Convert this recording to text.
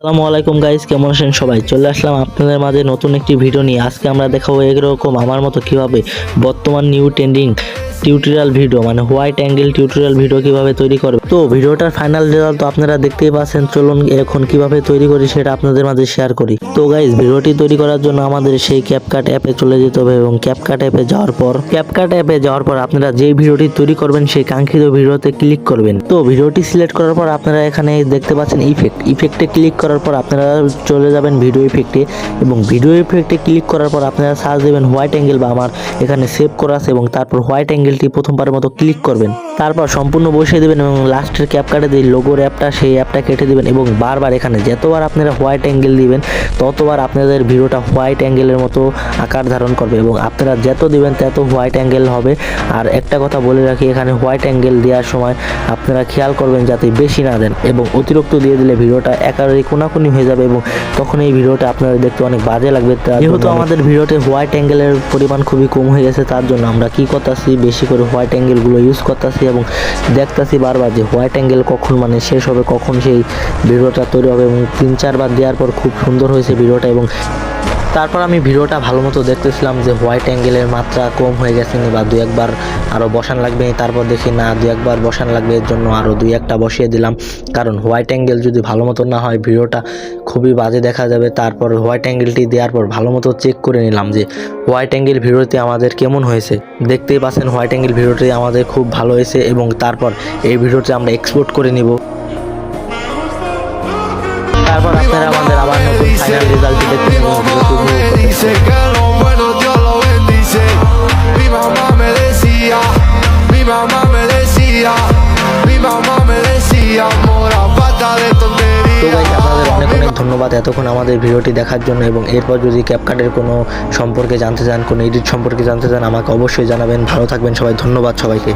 আসসালামু আলাইকুম গাইস কেমন আছেন সবাই? চলে আসলাম আপনাদের মাঝে নতুন একটি ভিডিও নিয়ে। আজকে আমরা দেখাবো এরকম আমার মতো কীভাবে বর্তমান নিউ ট্রেন্ডিং টিউটোরিয়াল ভিডিও মানে হোয়াইট অ্যাঙ্গেল টিউটোরিয়াল ভিডিও কীভাবে তৈরি করবে? তো ভিডিওটার ফাইনাল রেজাল্ট তো আপনারা দেখতেই পাচ্ছেন, চলুন এখন কীভাবে তৈরি করি সেটা আপনাদের মাঝে শেয়ার করি। তো গাইস ভিডিওটি তৈরি করার জন্য আমাদের সেই ক্যাপকাট অ্যাপে চলে যেতে হবে এবং ক্যাপকাট অ্যাপে যাওয়ার পর ক্যাপকাট অ্যাপে যাওয়ার পর আপনারা যেই ভিডিওটি তৈরি করবেন সেই কাঙ্ক্ষিত ভিডিওতে ক্লিক করবেন। তো ভিডিওটি সিলেক্ট করার পর আপনারা এখানে দেখতে পাচ্ছেন ইফেক্ট ইফেক্টে ক্লিক করার পর আপনারা চলে যাবেন ভিডিও ইফেক্টে এবং ভিডিও ইফেক্টে ক্লিক করার পর আপনারা সার্চ দেবেন হোয়াইট অ্যাঙ্গেল বা আমার এখানে সেভ করা আছে এবং তারপর হোয়াইট অ্যাঙ্গেলটি প্রথমবারের মতো ক্লিক করবেন। তারপর সম্পূর্ণ বসিয়ে দেবেন এবং লাস্টের ক্যাপকাটে যে লোগোর অ্যাপটা সেই অ্যাপটা কেটে দেবেন এবং বারবার এখানে যতবার আপনারা হোয়াইট অ্যাঙ্গেল দিবেন ততবার আপনাদের ভিডিওটা হোয়াইট অ্যাঙ্গেলের মতো আকার ধারণ করবে এবং আপনারা যত দিবেন তত হোয়াইট অ্যাঙ্গেল হবে। আর একটা কথা বলে রাখি এখানে হোয়াইট অ্যাঙ্গেল দেওয়ার সময় আপনারা খেয়াল করবেন যাতে বেশি না দেন এবং অতিরিক্ত দিয়ে দিলে ভিডিওটা একেবারে কোনাকুনি হয়ে যাবে এবং তখন এই ভিডিওটা আপনারা দেখতে অনেক বাজে লাগবে। যেহেতু আমাদের ভিডিওতে হোয়াইট অ্যাঙ্গেলের পরিমাণ খুবই কম হয়ে গেছে তার জন্য আমরা কি করতেছি বেশি করে হোয়াইট অ্যাঙ্গেলগুলো ইউজ করতেছি এবং দেখতেছি বারবার যে হোয়াইট অ্যাঙ্গেল কখন মানে শেষ হবে, কখন সেই ভিডিওটা তৈরি হবে এবং তিন, চারবার দেওয়ার পর খুব সুন্দর হয়েছে ভিডিওটা এবং তারপর আমি ভিডিওটা ভালো মতো দেখতেছিলাম যে হোয়াইট অ্যাঙ্গেলের মাত্রা কম হয়ে গেছে নি বা দু একবার আরও বসান লাগবে, তারপর দেখি না দু একবার বসান লাগবে, এর জন্য আরও দুই একটা বসিয়ে দিলাম। কারণ হোয়াইট অ্যাঙ্গেল যদি ভালো মতো না হয়, ভিডিওটা খুবই বাজে দেখা যাবে। তারপর হোয়াইট অ্যাঙ্গেলটি দেওয়ার পর ভালো মতো চেক করে নিলাম যে হোয়াইট অ্যাঙ্গেল ভিডিওতে আমাদের কেমন হয়েছে। দেখতেই পাচ্ছেন হোয়াইট অ্যাঙ্গেল ভিডিওটি আমাদের খুব ভালো হয়েছে এবং তারপর এই ভিডিওটি আমরা এক্সপোর্ট করে নিব। তারপর আপনারা ধন্যবাদ এতক্ষণ আমাদের ভিডিওটি দেখার জন্য এবং এরপর যদি ক্যাপকার্টের কোনো সম্পর্কে জানতে চান, কোনো এডিট সম্পর্কে জানতে চান, আমাকে অবশ্যই জানাবেন। ভালো থাকবেন সবাই, ধন্যবাদ সবাইকে।